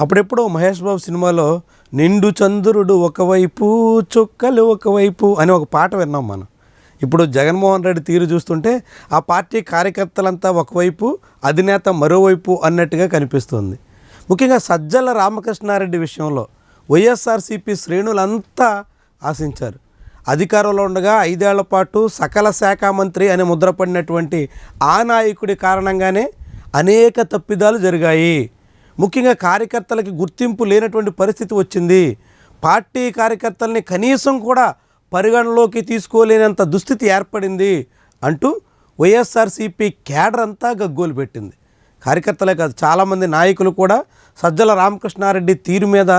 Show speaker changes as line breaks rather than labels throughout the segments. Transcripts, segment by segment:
అప్పుడెప్పుడో మహేష్ బాబు సినిమాలో నిండు చంద్రుడు ఒకవైపు చుక్కలు ఒకవైపు అని ఒక పాట విన్నాం మనం. ఇప్పుడు జగన్మోహన్ రెడ్డి తీరు చూస్తుంటే ఆ పార్టీ కార్యకర్తలంతా ఒకవైపు అధినేత మరోవైపు అన్నట్టుగా కనిపిస్తుంది. ముఖ్యంగా సజ్జల రామకృష్ణారెడ్డి విషయంలో వైఎస్ఆర్సీపీ శ్రేణులంతా ఆశించారు. అధికారంలో ఉండగా ఐదేళ్ళ పాటు సకల శాఖ మంత్రి అని ముద్రపడినటువంటి ఆ నాయకుడి కారణంగానే అనేక తప్పిదాలు జరిగాయి. ముఖ్యంగా కార్యకర్తలకి గుర్తింపు లేనటువంటి పరిస్థితి వచ్చింది. పార్టీ కార్యకర్తల్ని కనీసం కూడా పరిగణలోకి తీసుకోలేనంత దుస్థితి ఏర్పడింది అంటూ వైఎస్ఆర్సీపీ క్యాడర్ అంతా గగ్గోలు పెట్టింది. కార్యకర్తలే కాదు చాలామంది నాయకులు కూడా సజ్జల రామకృష్ణారెడ్డి తీరు మీద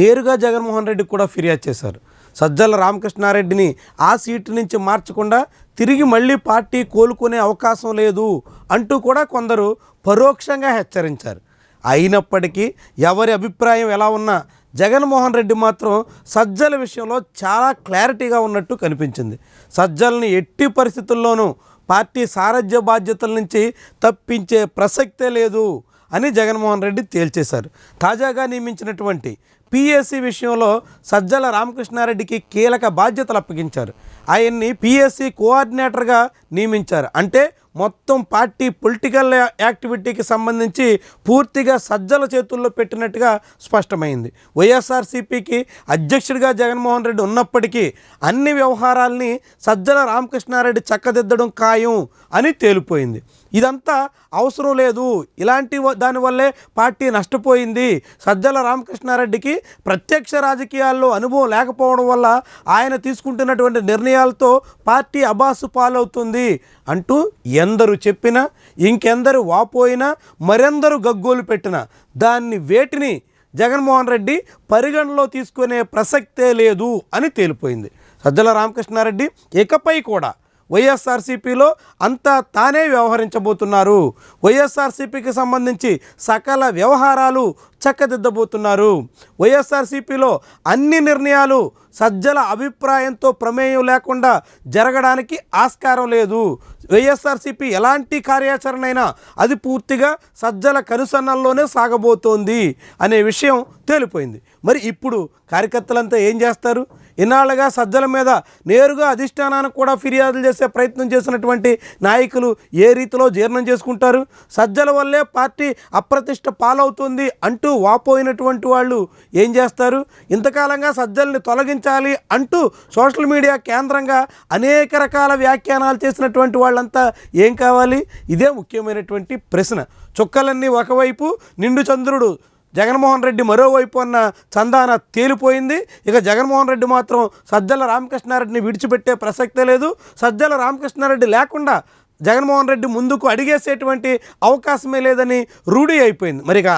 నేరుగా జగన్మోహన్ రెడ్డి కూడా ఫిర్యాదు చేశారు. సజ్జల రామకృష్ణారెడ్డిని ఆ సీటు నుంచి మార్చకుండా తిరిగి మళ్ళీ పార్టీ కోలుకునే అవకాశం లేదు అంటూ కూడా కొందరు పరోక్షంగా హెచ్చరించారు. అయినప్పటికీ ఎవరి అభిప్రాయం ఎలా ఉన్నా జగన్మోహన్ రెడ్డి మాత్రం సజ్జల విషయంలో చాలా క్లారిటీగా ఉన్నట్టు కనిపించింది. సజ్జల్ని ఎట్టి పరిస్థితుల్లోనూ పార్టీ సారథ్య బాధ్యతల నుంచి తప్పించే ప్రసక్తే లేదు అని జగన్మోహన్ రెడ్డి తేల్చేశారు. తాజాగా నియమించినటువంటి పిఎస్సి విషయంలో సజ్జల రామకృష్ణారెడ్డికి కీలక బాధ్యతలు అప్పగించారు. ఆయన్ని పిఎస్సి కోఆర్డినేటర్గా నియమించారు. అంటే మొత్తం పార్టీ పొలిటికల్ యాక్టివిటీకి సంబంధించి పూర్తిగా సజ్జల చేతుల్లో పెట్టినట్టుగా స్పష్టమైంది. వైఎస్ఆర్సీపీకి అధ్యక్షుడిగా జగన్మోహన్ రెడ్డి ఉన్నప్పటికీ అన్ని వ్యవహారాల్ని సజ్జల రామకృష్ణారెడ్డి చక్కదిద్దడం ఖాయం అని తేలిపోయింది. ఇదంతా అవసరం లేదు. ఇలాంటి వ- దానివల్లే పార్టీ నష్టపోయింది. సజ్జల రామకృష్ణారెడ్డికి ప్రత్యక్ష రాజకీయాల్లో అనుభవం లేకపోవడం వల్ల ఆయన తీసుకుంటున్నటువంటి నిర్ణయాలతో పార్టీ అబాసు పాలవుతుంది అంటూ ఎందరు చెప్పినా ఇంకెందరు వాపోయినా మరెందరు గగ్గోలు పెట్టినా దాన్ని వేటిని జగన్మోహన్ రెడ్డి పరిగణలో తీసుకునే ప్రసక్తే లేదు అని తేలిపోయింది. సజ్జల రామకృష్ణారెడ్డి ఇకపై కూడా వైఎస్ఆర్సీపీలో అంతా తానే వ్యవహరించబోతున్నారు. వైఎస్ఆర్సీపీకి సంబంధించి సకల వ్యవహారాలు చక్కదిద్దబోతున్నారు. వైఎస్ఆర్సీపీలో అన్ని నిర్ణయాలు సజ్జల అభిప్రాయంతో ప్రమేయం లేకుండా జరగడానికి ఆస్కారం లేదు. వైఎస్ఆర్సీపీ ఎలాంటి కార్యాచరణ అయినా అది పూర్తిగా సజ్జల కనుసన్నల్లోనే సాగబోతోంది అనే విషయం తేలిపోయింది. మరి ఇప్పుడు కార్యకర్తలంతా ఏం చేస్తారు? ఇన్నాళ్ళుగా సజ్జల మీద నేరుగా అధిష్టానానికి కూడా ఫిర్యాదులు చేసే ప్రయత్నం చేసినటువంటి నాయకులు ఏ రీతిలో జీర్ణం చేసుకుంటారు? సజ్జల వల్లే పార్టీ అప్రతిష్ట పాలవుతుంది అంటూ వాపోయినటువంటి వాళ్ళు ఏం చేస్తారు? ఇంతకాలంగా సజ్జల్ని తొలగించాలి అంటూ సోషల్ మీడియా కేంద్రంగా అనేక రకాల వ్యాఖ్యానాలు చేసినటువంటి వాళ్ళు వాళ్ళంతా ఏం కావాలి? ఇదే ముఖ్యమైనటువంటి ప్రశ్న. చుక్కలన్నీ ఒకవైపు నిండు చంద్రుడు జగన్మోహన్ రెడ్డి మరోవైపు అన్న చందాన తేలిపోయింది. ఇక జగన్మోహన్ రెడ్డి మాత్రం సజ్జల రామకృష్ణారెడ్డిని విడిచిపెట్టే ప్రసక్తే లేదు. సజ్జల రామకృష్ణారెడ్డి లేకుండా జగన్మోహన్ రెడ్డి ముందుకు అడిగేసేటువంటి అవకాశమే లేదని రూఢి అయిపోయింది. మరి ఇక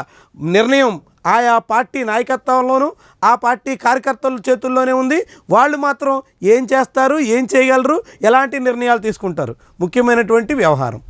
నిర్ణయం ఆయా పార్టీ నాయకత్వంలోనూ ఆ పార్టీ కార్యకర్తల చేతుల్లోనే ఉంది. వాళ్ళు మాత్రం ఏం చేస్తారు ఏం చేయగలరు ఎలాంటి నిర్ణయాలు తీసుకుంటారు? ముఖ్యమైనటువంటి వ్యవహారం.